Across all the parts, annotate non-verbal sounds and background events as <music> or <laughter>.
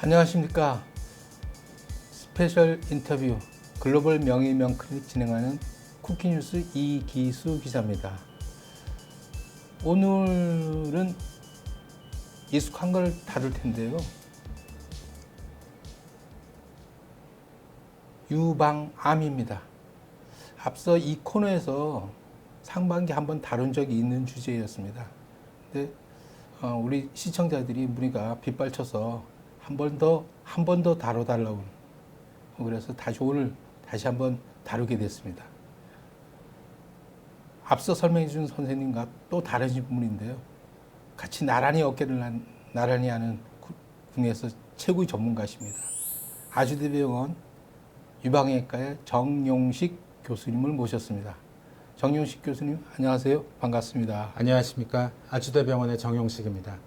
안녕하십니까. 스페셜 인터뷰 글로벌 명의명 클릭 진행하는 쿠키뉴스 이기수 기자입니다. 오늘은 익숙한 걸 다룰 텐데요. 유방암입니다. 앞서 이 코너에서 상반기 한번 다룬 적이 있는 주제였습니다. 근데 어, 우리 시청자들이 문의가 빗발쳐서 한 번 더 한 번 더 다뤄달라고 그래서 다시 오늘 다시 한번 다루게 됐습니다. 앞서 설명해 준 선생님과 또 다른 분인데요. 같이 나란히 어깨를 난- 나란히 하는 구- 국내에서 최고의 전문가십니다. 아주대병원 유방외과의 정용식 교수님을 모셨습니다. 정용식 교수님 안녕하세요. 반갑습니다. 안녕하십니까 아주대병원의 정용식입니다.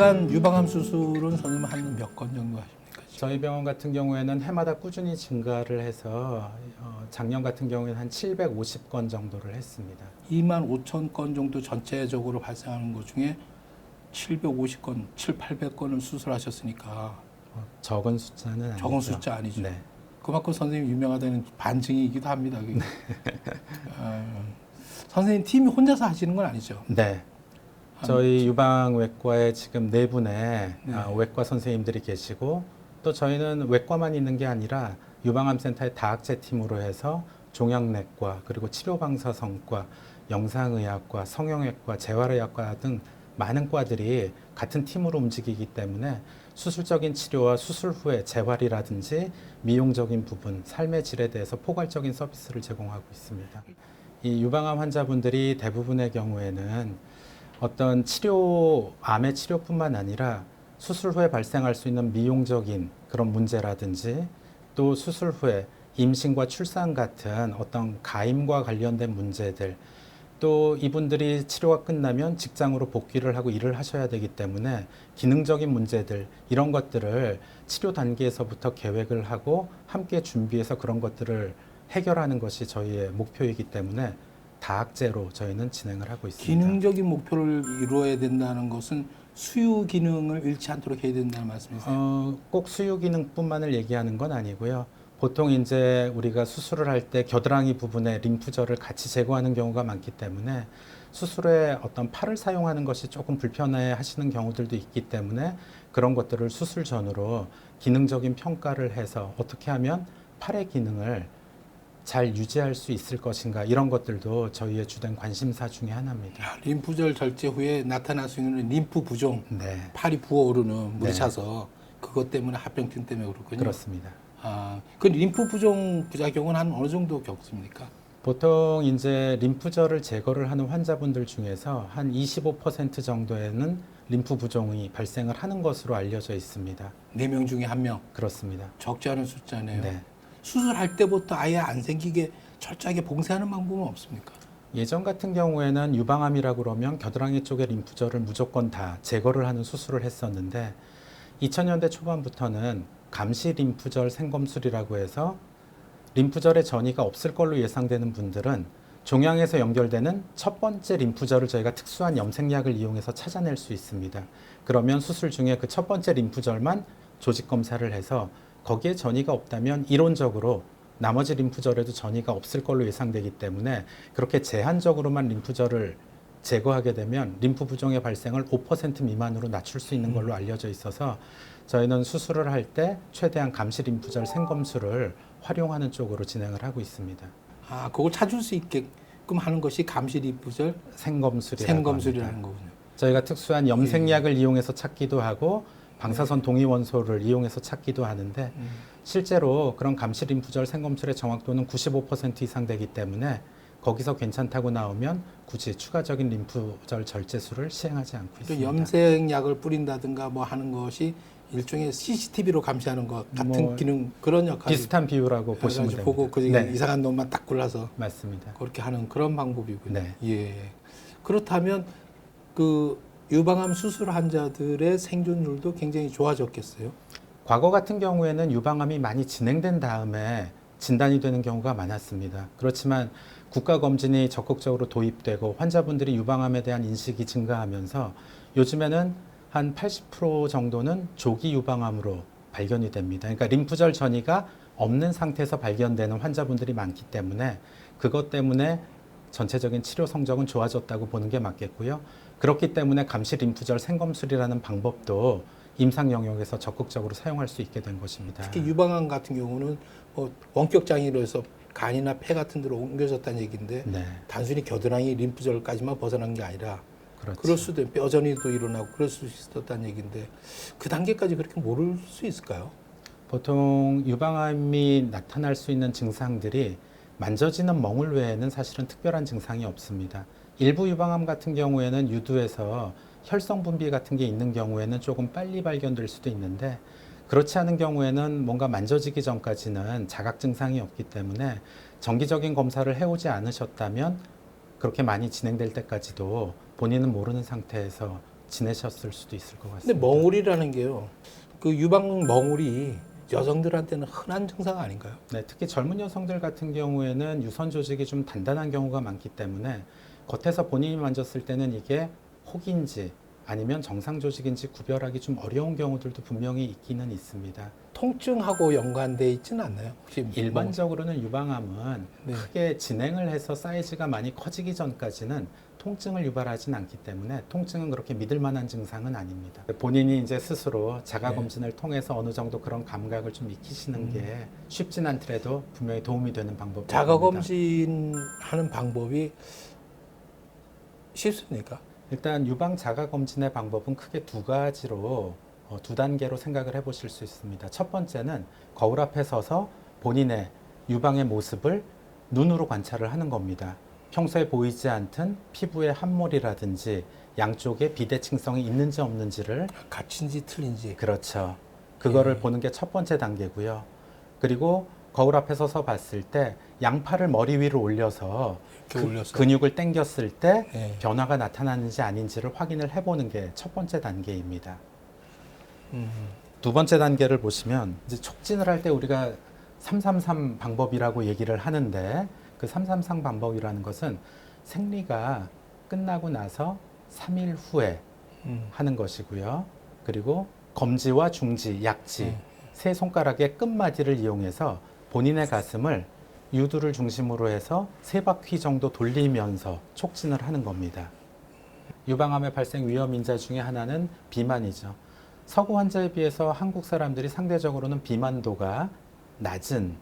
연간 유방암 수술은 선생님 한 몇 건 정도 하십니까? 저희 병원 같은 경우에는 해마다 꾸준히 증가를 해서 어, 작년 같은 경우에는 한 750건 정도를 했습니다. 2만 5천 건 정도 전체적으로 발생하는 것 중에 750건, 7, 800건을 수술하셨으니까 어, 적은 숫자는 아니죠. 적은 숫자 아니죠. 네. 그만큼 선생님 유명하다는 반증이기도 합니다. <laughs> 어, 선생님 팀이 혼자서 하시는 건 아니죠? 네. 저희 유방외과에 지금 네 분의 네. 아, 외과 선생님들이 계시고 또 저희는 외과만 있는 게 아니라 유방암센터의 다학제 팀으로 해서 종양내과 그리고 치료방사선과 영상의학과 성형외과 재활의학과 등 많은 과들이 같은 팀으로 움직이기 때문에 수술적인 치료와 수술 후의 재활이라든지 미용적인 부분, 삶의 질에 대해서 포괄적인 서비스를 제공하고 있습니다. 이 유방암 환자분들이 대부분의 경우에는 어떤 치료, 암의 치료뿐만 아니라 수술 후에 발생할 수 있는 미용적인 그런 문제라든지 또 수술 후에 임신과 출산 같은 어떤 가임과 관련된 문제들 또 이분들이 치료가 끝나면 직장으로 복귀를 하고 일을 하셔야 되기 때문에 기능적인 문제들 이런 것들을 치료 단계에서부터 계획을 하고 함께 준비해서 그런 것들을 해결하는 것이 저희의 목표이기 때문에 다학제로 저희는 진행을 하고 있습니다. 기능적인 목표를 이루어야 된다는 것은 수유 기능을 잃지 않도록 해야 된다는 말씀이세요? 어, 꼭 수유 기능뿐만을 얘기하는 건 아니고요. 보통 이제 우리가 수술을 할 때 겨드랑이 부분에 림프절을 같이 제거하는 경우가 많기 때문에 수술에 어떤 팔을 사용하는 것이 조금 불편해 하시는 경우들도 있기 때문에 그런 것들을 수술 전으로 기능적인 평가를 해서 어떻게 하면 팔의 기능을 잘 유지할 수 있을 것인가 이런 것들도 저희의 주된 관심사 중에 하나입니다. 야, 림프절 절제 후에 나타날 수 있는 림프 부종, 네, 팔이 부어오르는 물이 네. 차서 그것 때문에 합병증 때문에 그렇군요. 그렇습니다. 아, 그 림프 부종 부작용은 한 어느 정도 겪습니까? 보통 이제 림프절을 제거를 하는 환자분들 중에서 한 25% 정도에는 림프 부종이 발생을 하는 것으로 알려져 있습니다. 네 명 중에 한 명. 그렇습니다. 적지 않은 숫자네요. 네. 수술할 때부터 아예 안 생기게 철저하게 봉쇄하는 방법은 없습니까? 예전 같은 경우에는 유방암이라고 그러면 겨드랑이 쪽의 림프절을 무조건 다 제거를 하는 수술을 했었는데 2000년대 초반부터는 감시 림프절 생검술이라고 해서 림프절의 전이가 없을 걸로 예상되는 분들은 종양에서 연결되는 첫 번째 림프절을 저희가 특수한 염색약을 이용해서 찾아낼 수 있습니다. 그러면 수술 중에 그 첫 번째 림프절만 조직 검사를 해서 거기에 전이가 없다면 이론적으로 나머지 림프절에도 전이가 없을 걸로 예상되기 때문에 그렇게 제한적으로만 림프절을 제거하게 되면 림프 부종의 발생을 5% 미만으로 낮출 수 있는 걸로 알려져 있어서 저희는 수술을 할 때 최대한 감시 림프절 생검술을 활용하는 쪽으로 진행을 하고 있습니다. 아, 그걸 찾을 수 있게끔 하는 것이 감시 림프절 생검술이라고 생검술이라는 합니다. 거군요. 저희가 특수한 염색약을 이용해서 찾기도 하고 방사선 동위 원소를 이용해서 찾기도 하는데 음. 실제로 그런 감시 림프절 생검술의 정확도는 95% 이상 되기 때문에 거기서 괜찮다고 나오면 굳이 추가적인 림프절 절제술을 시행하지 않고 또 있습니다. 염색약을 뿌린다든가 뭐 하는 것이 일종의 CCTV로 감시하는 것 같은 뭐 기능 그런 역할이 비슷한 비유라고 보시면 됩니다. 보고 그 네, 이상한 놈만 딱 골라서 맞습니다. 그렇게 하는 그런 방법이군요. 네. 예. 그렇다면 그 유방암 수술 환자들의 생존율도 굉장히 좋아졌겠어요. 과거 같은 경우에는 유방암이 많이 진행된 다음에 진단이 되는 경우가 많았습니다. 그렇지만 국가 검진이 적극적으로 도입되고 환자분들이 유방암에 대한 인식이 증가하면서 요즘에는 한 80% 정도는 조기 유방암으로 발견이 됩니다. 그러니까 림프절 전이가 없는 상태에서 발견되는 환자분들이 많기 때문에 그것 때문에 전체적인 치료 성적은 좋아졌다고 보는 게 맞겠고요. 그렇기 때문에 감시 림프절 생검술이라는 방법도 임상 영역에서 적극적으로 사용할 수 있게 된 것입니다. 특히 유방암 같은 경우는 뭐 원격 장애로 해서 간이나 폐 같은 데로 옮겨졌다는 얘기인데 네, 단순히 겨드랑이 림프절까지만 벗어난 게 아니라 그렇죠. 그럴 수도 뼈전이도 일어나고 그럴 수 있었다는 얘기인데 그 단계까지 그렇게 모를 수 있을까요? 보통 유방암이 나타날 수 있는 증상들이 만져지는 멍울 외에는 사실은 특별한 증상이 없습니다. 일부 유방암 같은 경우에는 유두에서 혈성 분비 같은 게 있는 경우에는 조금 빨리 발견될 수도 있는데 그렇지 않은 경우에는 뭔가 만져지기 전까지는 자각 증상이 없기 때문에 정기적인 검사를 해오지 않으셨다면 그렇게 많이 진행될 때까지도 본인은 모르는 상태에서 지내셨을 수도 있을 것 근데 같습니다. 멍울이라는 게요. 그 유방 멍울이 여성들한테는 흔한 증상 아닌가요? 네, 특히 젊은 여성들 같은 경우에는 유선 조직이 좀 단단한 경우가 많기 때문에 겉에서 본인이 만졌을 때는 이게 혹인지 아니면 정상 조직인지 구별하기 좀 어려운 경우들도 분명히 있기는 있습니다. 통증하고 연관돼 있지는 않나요? 혹시 일반적으로는 유방암은 네. 크게 진행을 해서 사이즈가 많이 커지기 전까지는 통증을 유발하진 않기 때문에 통증은 그렇게 믿을 만한 증상은 아닙니다. 본인이 이제 스스로 자가 네. 검진을 통해서 어느 정도 그런 감각을 좀 익히시는 음. 게 쉽진 않더라도 분명히 도움이 되는 방법입니다. 자가 검진하는 방법이 쉽습니까? 일단 유방 자가 검진의 방법은 크게 두 가지로 어, 두 단계로 생각을 해보실 수 있습니다. 첫 번째는 거울 앞에 서서 본인의 유방의 모습을 눈으로 관찰을 하는 겁니다. 평소에 보이지 않던 피부의 함몰이라든지 양쪽에 비대칭성이 있는지 없는지를 같은지 틀린지. 그렇죠. 그거를 예. 보는 게 첫 번째 단계고요. 그리고 거울 앞에 서서 봤을 때 양팔을 머리 위로 올려서 올려서. 근육을 당겼을 때 예. 변화가 나타나는지 아닌지를 확인을 해보는 게 첫 번째 단계입니다. 음. 두 번째 단계를 보시면 이제 촉진을 할 때 우리가 333 방법이라고 얘기를 하는데 그 333 방법이라는 것은 생리가 끝나고 나서 3일 후에 음. 하는 것이고요. 그리고 검지와 중지, 약지 음. 세 손가락의 끝마디를 이용해서 본인의 가슴을 유두를 중심으로 해서 세 바퀴 정도 돌리면서 촉진을 하는 겁니다. 유방암의 발생 위험 인자 중에 하나는 비만이죠. 서구 환자에 비해서 한국 사람들이 상대적으로는 비만도가 낮은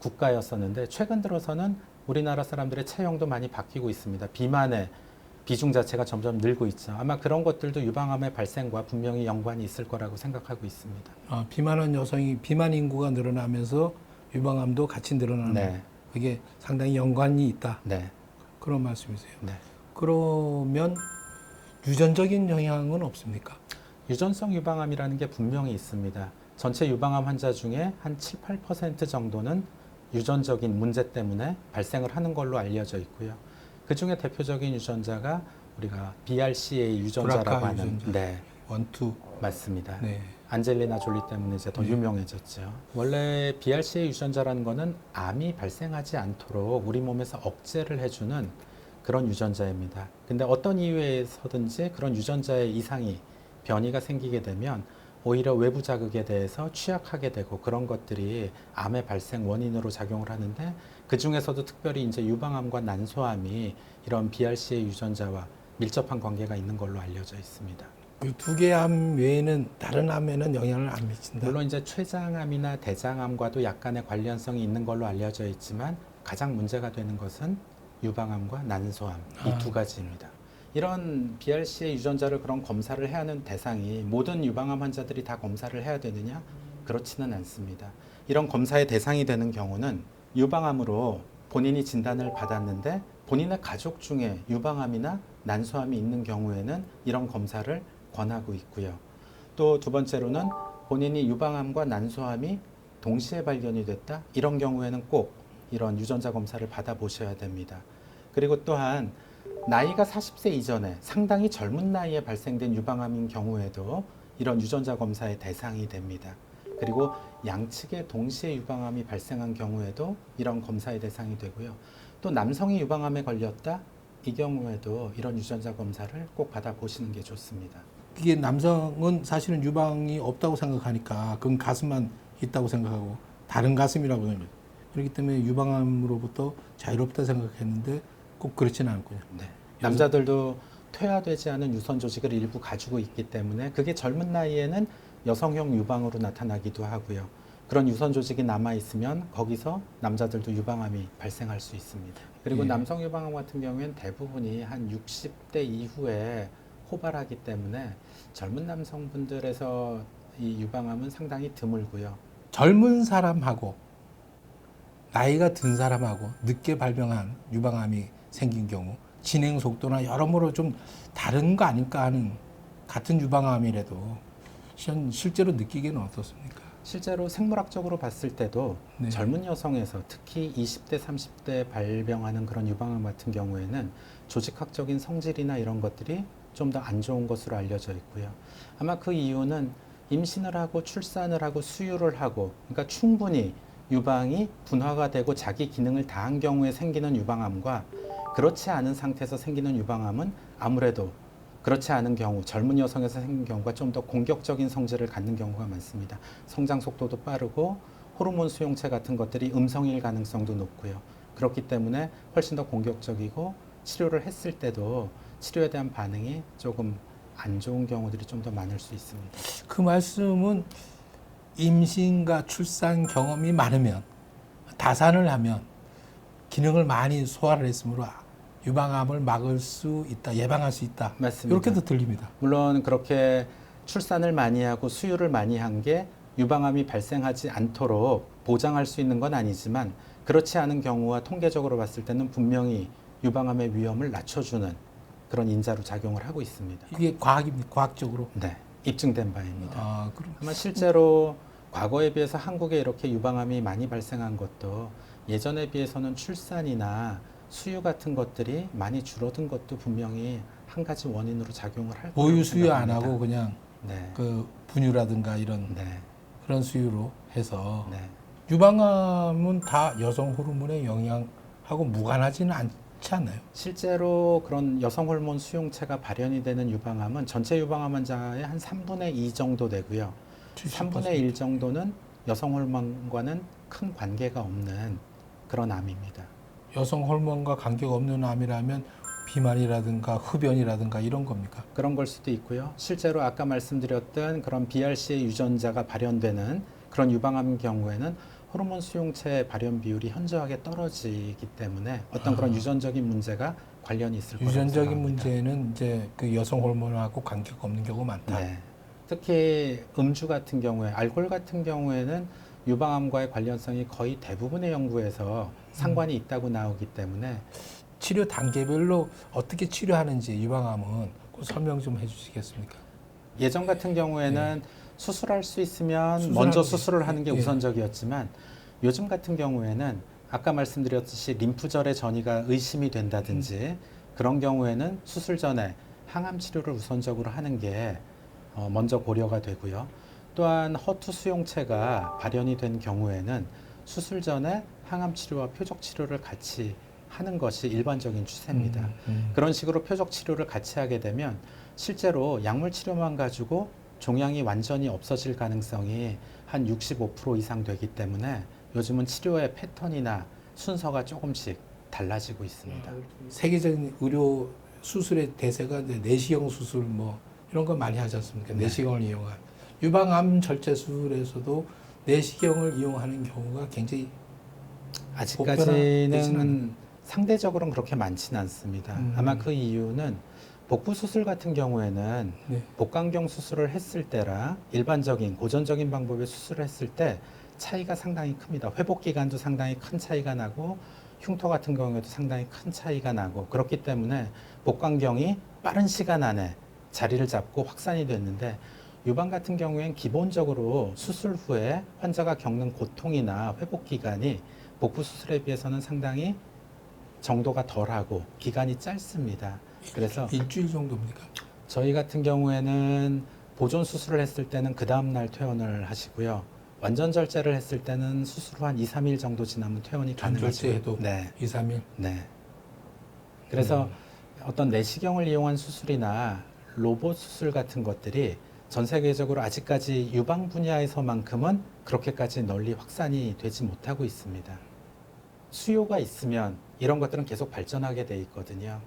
국가였었는데 최근 들어서는 우리나라 사람들의 체형도 많이 바뀌고 있습니다. 비만의 비중 자체가 점점 늘고 있죠. 아마 그런 것들도 유방암의 발생과 분명히 연관이 있을 거라고 생각하고 있습니다. 아, 비만한 여성이 비만 인구가 늘어나면서 유방암도 같이 늘어나는 네, 이게 상당히 연관이 있다 네, 그런 말씀이세요. 네. 그러면 유전적인 영향은 없습니까? 유전성 유방암이라는 게 분명히 있습니다. 전체 유방암 환자 중에 한 7, 8% 정도는 유전적인 문제 때문에 발생을 하는 걸로 알려져 있고요. 그 중에 대표적인 유전자가 우리가 BRCA 유전자라고 하는 유전자. 네, 원투. 맞습니다. 네. 안젤리나 졸리 때문에 이제 더 네. 유명해졌죠. 원래 BRCA 유전자라는 거는 암이 발생하지 않도록 우리 몸에서 억제를 해주는 그런 유전자입니다. 근데 어떤 이유에서든지 그런 유전자의 이상이 변이가 생기게 되면 오히려 외부 자극에 대해서 취약하게 되고 그런 것들이 암의 발생 원인으로 작용을 하는데 그 중에서도 특별히 이제 유방암과 난소암이 이런 BRCA 유전자와 밀접한 관계가 있는 걸로 알려져 있습니다. 그두개 암 외에는 다른 암에는 영향을 안 미친다. 물론 이제 췌장암이나 대장암과도 약간의 관련성이 있는 걸로 알려져 있지만 가장 문제가 되는 것은 유방암과 난소암 이 아. 두 가지입니다. 이런 BRC의 유전자를 그런 검사를 해야 하는 대상이 모든 유방암 환자들이 다 검사를 해야 되느냐? 그렇지는 않습니다. 이런 검사의 대상이 되는 경우는 유방암으로 본인이 진단을 받았는데 본인의 가족 중에 유방암이나 난소암이 있는 경우에는 이런 검사를 권하고 있고요. 또 두 번째로는 본인이 유방암과 난소암이 동시에 발견이 됐다. 이런 경우에는 꼭 이런 유전자 검사를 받아보셔야 됩니다. 그리고 또한 나이가 40세 이전에 상당히 젊은 나이에 발생된 유방암인 경우에도 이런 유전자 검사의 대상이 됩니다. 그리고 양측에 동시에 유방암이 발생한 경우에도 이런 검사의 대상이 되고요. 또 남성이 유방암에 걸렸다 이 경우에도 이런 유전자 검사를 꼭 받아보시는 게 좋습니다. 이게 남성은 사실은 유방이 없다고 생각하니까 그건 가슴만 있다고 생각하고 다른 가슴이라고 생각해요. 그렇기 때문에 유방암으로부터 자유롭다 생각했는데 꼭 그렇지는 않고요. 네. 남자들도 퇴화되지 않은 유선 조직을 일부 가지고 있기 때문에 그게 젊은 나이에는 여성형 유방으로 나타나기도 하고요. 그런 유선 조직이 남아 있으면 거기서 남자들도 유방암이 발생할 수 있습니다. 그리고 예. 남성 유방암 같은 경우에는 대부분이 한 60대 이후에 호발하기 때문에 젊은 남성분들에서 이 유방암은 상당히 드물고요. 젊은 사람하고 나이가 든 사람하고 늦게 발병한 유방암이 생긴 경우 진행 속도나 여러모로 좀 다른 거 아닐까 하는 같은 유방암이라도 현 실제로 느끼기는 어떻습니까? 실제로 생물학적으로 봤을 때도 네. 젊은 여성에서 특히 20대, 30대 발병하는 그런 유방암 같은 경우에는 조직학적인 성질이나 이런 것들이 좀 더 안 좋은 것으로 알려져 있고요. 아마 그 이유는 임신을 하고 출산을 하고 수유를 하고 그러니까 충분히 유방이 분화가 되고 자기 기능을 다한 경우에 생기는 유방암과 그렇지 않은 상태에서 생기는 유방암은 아무래도 그렇지 않은 경우 젊은 여성에서 생긴 경우가 좀 더 공격적인 성질을 갖는 경우가 많습니다. 성장 속도도 빠르고 호르몬 수용체 같은 것들이 음성일 가능성도 높고요. 그렇기 때문에 훨씬 더 공격적이고 치료를 했을 때도 치료에 대한 반응이 조금 안 좋은 경우들이 좀 더 많을 수 있습니다. 그 말씀은 임신과 출산 경험이 많으면 다산을 하면 기능을 많이 소화를 했으므로 유방암을 막을 수 있다, 예방할 수 있다. 맞습니다. 이렇게도 들립니다. 물론 그렇게 출산을 많이 하고 수유를 많이 한 게 유방암이 발생하지 않도록 보장할 수 있는 건 아니지만 그렇지 않은 경우와 통계적으로 봤을 때는 분명히 유방암의 위험을 낮춰주는 그런 인자로 작용을 하고 있습니다. 이게 과학입니다. 과학적으로. 네, 입증된 바입니다. 아, 그럼 아마 실제로 과거에 비해서 한국에 이렇게 유방암이 많이 발생한 것도 예전에 비해서는 출산이나 수유 같은 것들이 많이 줄어든 것도 분명히 한 가지 원인으로 작용을 할 거라고 보유 수유 안 생각합니다. 하고 그냥 네, 그 분유라든가 이런 네, 그런 수유로 해서 네. 유방암은 다 여성 호르몬의 영향하고 무관하지는 않 지 않나요? 실제로 그런 여성 호르몬 수용체가 발현이 되는 유방암은 전체 유방암 환자의 한 3분의 2 정도 되고요. 3분의 1 정도는 여성 호르몬과는 큰 관계가 없는 그런 암입니다. 여성 호르몬과 관계가 없는 암이라면 비만이라든가 흡연이라든가 이런 겁니까? 그런 걸 수도 있고요. 실제로 아까 말씀드렸던 그런 BRC의 유전자가 발현되는 그런 유방암 경우에는 호르몬 수용체 발현 비율이 현저하게 떨어지기 때문에 어떤 그런 아. 유전적인 문제가 관련이 있을 거라고 유전적인 생각합니다. 문제는 이제 그 여성 호르몬하고 관계가 없는 경우가 많다. 네. 특히 음주 같은 경우에 알코올 같은 경우에는 유방암과의 관련성이 거의 대부분의 연구에서 상관이 있다고 나오기 때문에 치료 단계별로 어떻게 치료하는지 유방암은 그 설명 좀 해주시겠습니까? 예전 같은 경우에는 수술할 수 있으면 네. 수술하는 먼저 게- 수술을 하는 게 예. 우선적이었지만 요즘 같은 경우에는 아까 말씀드렸듯이 림프절의 전이가 의심이 된다든지 음. 그런 경우에는 수술 전에 항암 치료를 우선적으로 하는 게 어, 먼저 고려가 되고요. 또한 허투 수용체가 발현이 된 경우에는 수술 전에 항암 치료와 표적 치료를 같이 하는 것이 일반적인 추세입니다. 음, 음. 그런 식으로 표적 치료를 같이 하게 되면 실제로 약물 치료만 가지고 종양이 완전히 없어질 가능성이 한 65% 이상 되기 때문에 요즘은 치료의 패턴이나 순서가 조금씩 달라지고 있습니다. 세계적인 의료 수술의 대세가 내시경 수술 뭐 이런 거 많이 하지 않습니까? 네. 내시경을 이용한 유방암 절제 수술에서도 내시경을 이용하는 경우가 굉장히 아직까지는 상대적으로는 그렇게 많지는 않습니다. 음. 아마 그 이유는 복부 수술 같은 경우에는 네. 복강경 수술을 했을 때라 일반적인 고전적인 방법의 수술을 했을 때 차이가 상당히 큽니다. 회복 기간도 상당히 큰 차이가 나고 흉터 같은 경우에도 상당히 큰 차이가 나고 그렇기 때문에 복강경이 빠른 시간 안에 자리를 잡고 확산이 됐는데 유방 같은 경우엔 기본적으로 수술 후에 환자가 겪는 고통이나 회복 기간이 복부 수술에 비해서는 상당히 정도가 덜하고 기간이 짧습니다. 그래서 일주일 정도입니까? 저희 같은 경우에는 보존 수술을 했을 때는 그 다음 날 퇴원을 하시고요. 완전 절제를 했을 때는 수술 후 한 2, 3일 정도 지나면 퇴원이 가능하죠. 절제해도 네. 2, 3일. 네. 그래서 어떤 내시경을 이용한 수술이나 로봇 수술 같은 것들이 전 세계적으로 아직까지 유방 분야에서만큼은 그렇게까지 널리 확산이 되지 못하고 있습니다. 수요가 있으면 이런 것들은 계속 발전하게 돼 있거든요.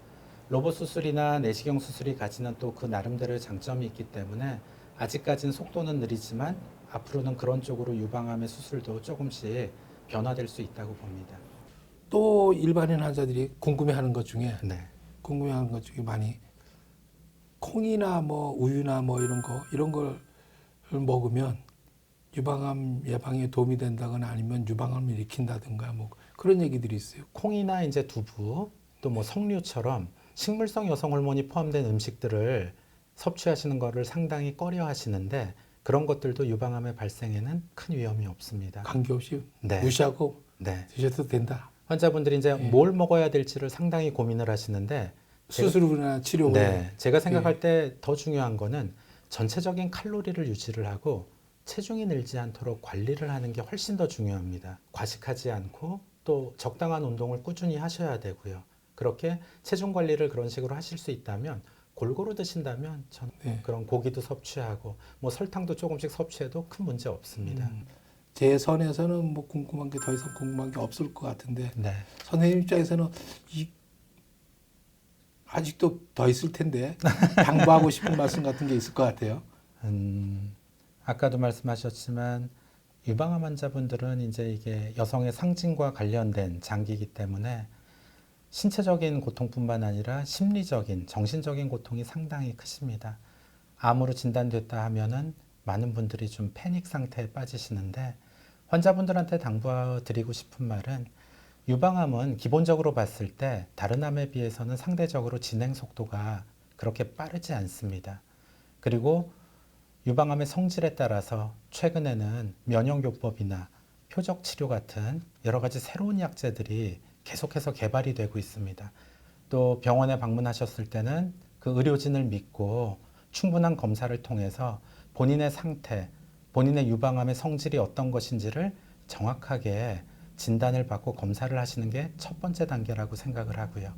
로봇 수술이나 내시경 수술이 가지는 또 그 나름대로의 장점이 있기 때문에 아직까지는 속도는 느리지만 앞으로는 그런 쪽으로 유방암의 수술도 조금씩 변화될 수 있다고 봅니다. 또 일반인 환자들이 궁금해하는 것 중에 네. 궁금해하는 것 중에 많이 콩이나 뭐 우유나 뭐 이런 거 이런 걸 먹으면 유방암 예방에 도움이 된다거나 아니면 유방암을 일으킨다든가 뭐 그런 얘기들이 있어요. 콩이나 이제 두부 또 뭐 석류처럼 식물성 여성 호르몬이 포함된 음식들을 섭취하시는 거를 상당히 꺼려 하시는데 그런 것들도 유방암의 발생에는 큰 위험이 없습니다. 관계없이 네. 무시하고 네. 드셔도 된다. 환자분들이 이제 네. 뭘 먹어야 될지를 상당히 고민을 하시는데 수술이나 치료 네. 제가 생각할 때더 중요한 거는 전체적인 칼로리를 유지를 하고 체중이 늘지 않도록 관리를 하는 게 훨씬 더 중요합니다. 과식하지 않고 또 적당한 운동을 꾸준히 하셔야 되고요. 그렇게 체중 관리를 그런 식으로 하실 수 있다면 골고루 드신다면 전 네. 그런 고기도 섭취하고 뭐 설탕도 조금씩 섭취해도 큰 문제 없습니다. 음, 제 선에서는 뭐 궁금한 게 더 이상 궁금한 게 없을 것 같은데 네. 선생님 입장에서는 이 아직도 더 있을 텐데 <laughs> 당부하고 싶은 말씀 같은 게 있을 것 같아요. 음, 아까도 말씀하셨지만 유방암 환자분들은 이제 이게 여성의 상징과 관련된 장기이기 때문에 신체적인 고통뿐만 아니라 심리적인, 정신적인 고통이 상당히 크십니다. 암으로 진단됐다 하면은 많은 분들이 좀 패닉 상태에 빠지시는데 환자분들한테 당부드리고 싶은 말은 유방암은 기본적으로 봤을 때 다른 암에 비해서는 상대적으로 진행 속도가 그렇게 빠르지 않습니다. 그리고 유방암의 성질에 따라서 최근에는 면역요법이나 표적 치료 같은 여러 가지 새로운 약제들이 계속해서 개발이 되고 있습니다. 또 병원에 방문하셨을 때는 그 의료진을 믿고 충분한 검사를 통해서 본인의 상태, 본인의 유방암의 성질이 어떤 것인지를 정확하게 진단을 받고 검사를 하시는 게 첫 번째 단계라고 생각을 하고요.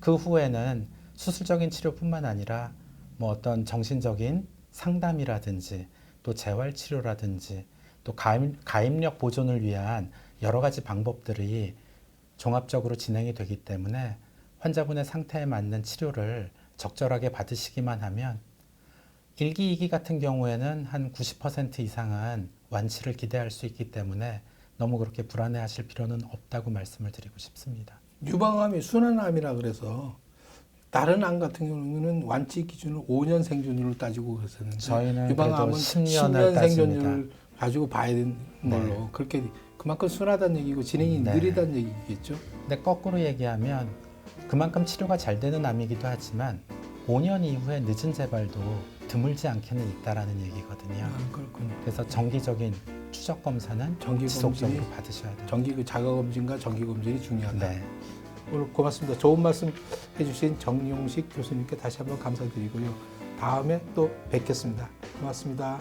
그 후에는 수술적인 치료뿐만 아니라 뭐 어떤 정신적인 상담이라든지 또 재활 치료라든지 또 가입, 가입력 보존을 위한 여러 가지 방법들이 종합적으로 진행이 되기 때문에 환자분의 상태에 맞는 치료를 적절하게 받으시기만 하면 1기, 2기 같은 경우에는 한 90% 이상은 완치를 기대할 수 있기 때문에 너무 그렇게 불안해 하실 필요는 없다고 말씀을 드리고 싶습니다. 유방암이 순환암이라 그래서 다른 암 같은 경우는 완치 기준을 5년 생존율을 따지고 그랬었는데 저희는 유방암은 그래도 10년을 10년 생존율을 따집니다. 가지고 봐야 되는 네. 걸로 그렇게 그만큼 순하다는 얘기고 진행이 네. 느리다는 얘기겠죠. 근데 거꾸로 얘기하면 그만큼 치료가 잘 되는 암이기도 하지만 5년 이후에 늦은 재발도 드물지 않게는 있다라는 얘기거든요. 아, 그렇군요. 그래서 정기적인 추적 검사는 정기 지속적으로 검진이 받으셔야 돼요. 정기 그 자가 검진과 정기 검진이 중요하다. 네. 오늘 고맙습니다. 좋은 말씀 해주신 정용식 교수님께 다시 한번 감사드리고요. 다음에 또 뵙겠습니다. 고맙습니다.